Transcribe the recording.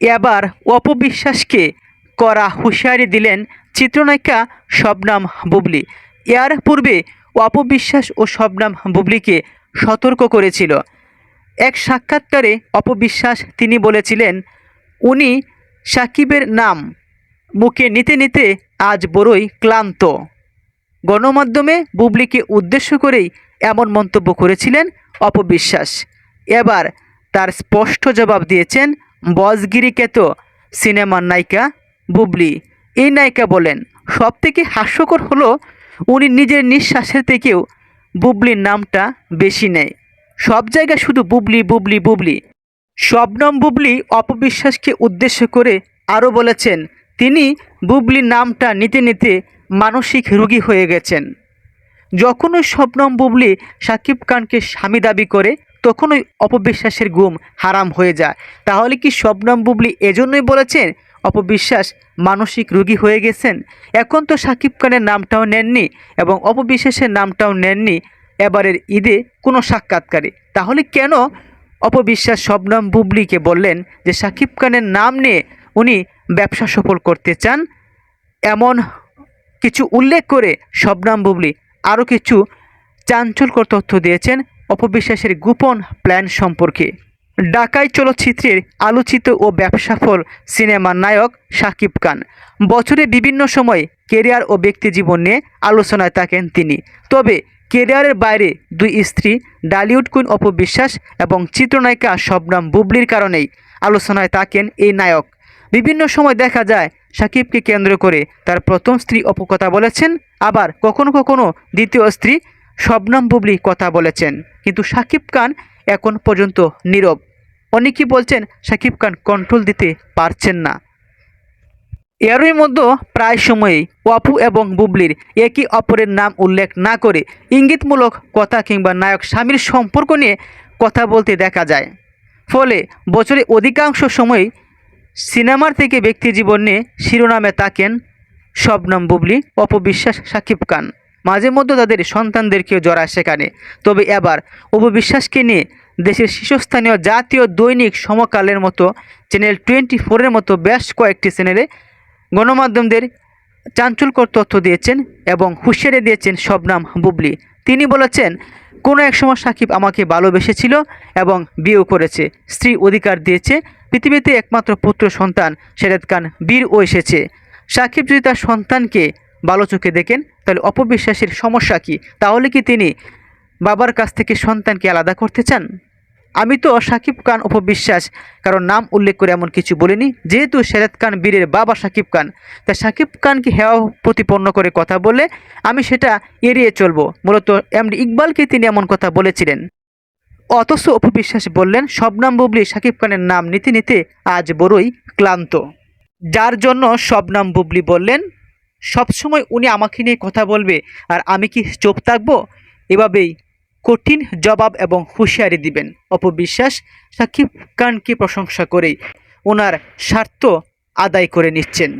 এবার অপবিশ্বাসকে করা হুঁশিয়ারি দিলেন চিত্রনায়িকা শবনাম বুবলি। এর পূর্বে অপবিশ্বাস ও শবনাম বুবলিকে সতর্ক করেছিল। এক সাক্ষাৎকারে অপবিশ্বাস তিনি বলেছিলেন, উনি সাকিবের নাম মুখে নিতে নিতে আজ বড়ই ক্লান্ত। গণমাধ্যমে বুবলিকে উদ্দেশ্য করেই এমন মন্তব্য করেছিলেন অপবিশ্বাস। এবার তার স্পষ্ট জবাব দিয়েছেন বজগিরিকেত সিনেমার নায়িকা বুবলি। এই নায়িকা বলেন, সবথেকে হাস্যকর হলো উনি নিজের নিঃশ্বাসের থেকেও বুবলির নামটা বেশি নেয়। সব জায়গায় শুধু বুবলি বুবলি বুবলি। শবনম বুবলি অপবিশ্বাসকে উদ্দেশ্য করে আরও বলেছেন, তিনি বুবলির নামটা নিতে নিতে মানসিক রোগী হয়ে গেছেন। যখনই শবনম বুবলি সাকিব খানকে স্বামী দাবি করে তখনই অপবিশ্বাসের গুম হারাম হয়ে যায়। তাহলে কি শবনম বুবলি এজন্যই বলেছেন, অপবিশ্বাস মানসিক রোগী হয়ে গেছেন? এখন তো সাকিব খানের নামটাও নেননি এবং অপবিশ্বাসের নামটাও নেননি। এবারের ঈদে কোনো সাক্ষাৎকারে। তাহলে কেন অপবিশ্বাস শবনম বুবলিকে বললেন যে সাকিব খানের নাম নিয়ে উনি ব্যবসা সফল করতে চান? এমন কিছু উল্লেখ করে শবনাম বুবলি আরও কিছু চাঞ্চল্যকর তথ্য দিয়েছেন। অপবিশ্বাসের গোপন প্ল্যান সম্পর্কে। ডাকাই চলচ্চিত্রের আলোচিত ও ব্যবসাফল সিনেমার নায়ক শাকিব খান। বছরে বিভিন্ন সময় কেরিয়ার ও ব্যক্তি জীবন নিয়ে আলোচনায় থাকেন তিনি। তবে কেরিয়ারের বাইরে দুই স্ত্রী, ডালিউড কুইন অপবিশ্বাস এবং চিত্রনায়িকা শবনাম বুবলির কারণেই আলোচনায় থাকেন এই নায়ক। বিভিন্ন সময় দেখা যায়, সাকিবকে কেন্দ্র করে তার প্রথম স্ত্রী অপু কথা বলেছেন, আবার কখনো কখনো দ্বিতীয় স্ত্রী শবনম বুবলি কথা বলেছেন, কিন্তু সাকিব খান এখন পর্যন্ত নীরব। অনেকেই বলছেন সাকিব খান কন্ট্রোল দিতে পারছেন না। এরই মধ্যে প্রায় সময়ই অপু এবং বুবলির একই অপরের নাম উল্লেখ না করে ইঙ্গিতমূলক কথা কিংবা নায়ক স্বামীর সম্পর্ক নিয়ে কথা বলতে দেখা যায়। ফলে বছরে অধিকাংশ সময়ই সিনেমার থেকে ব্যক্তি জীবন নিয়ে শিরোনামে থাকেন শবনম বুবলি অপবিশ্বাস সাকিব খান। মাঝে মধ্যে তাদের সন্তানদেরকেও জড়ায় সেখানে তবে এবার অপবিশ্বাসকে নিয়ে দেশের শীর্ষস্থানীয় জাতীয় দৈনিক সমকালের মতো চ্যানেল টোয়েন্টি ফোরের মতো বেশ কয়েকটি চ্যানেলে গণমাধ্যমদের চাঞ্চল্যকর তথ্য দিয়েছেন এবং হুঁশিয়ারি দিয়েছেন শবনাম বুবলি। তিনি বলেছেন, কোনো এক সময় সাকিব আমাকে ভালোবেসেছিল এবং বিয়েও করেছে। স্ত্রী অধিকার দিয়েছে, পৃথিবীতে একমাত্র পুত্র সন্তান শেরেদ খান বীরও এসেছে। সাকিব যদি তার সন্তানকে ভালো চোখে দেখেন, তাহলে অপবিশ্বাসের সমস্যা কী? তাহলে কি তিনি বাবার কাছ থেকে সন্তানকে আলাদা করতে চান? আমি তো সাকিব খান অপবিশ্বাস, কারণ নাম উল্লেখ করে এমন কিছু বলিনি। যেহেতু শেরাত খান বীরের বাবা সাকিব খান তাই সাকিব খানকে হেওয়া প্রতিপন্ন করে কথা বলে আমি সেটা এড়িয়ে চলবো। মূলত এমডি ইকবালকে তিনি এমন কথা বলেছিলেন। অথচ অপবিশ্বাস বললেন শবনাম বুবলি সাকিব খানের নাম নিতে নিতে আজ বড়ই ক্লান্ত। যার জন্য শবনাম বুবলি বললেন সবসময় উনি আমাকে নিয়ে কথা বলবে আর আমি কি চোখ থাকব? এভাবেই কঠিন জবাব এবং হুঁশিয়ারি দিবেন। অপবিশ্বাস সাকিব খানকে প্রশংসা করেই ওনার স্বার্থ আদায় করে নিচ্ছেন।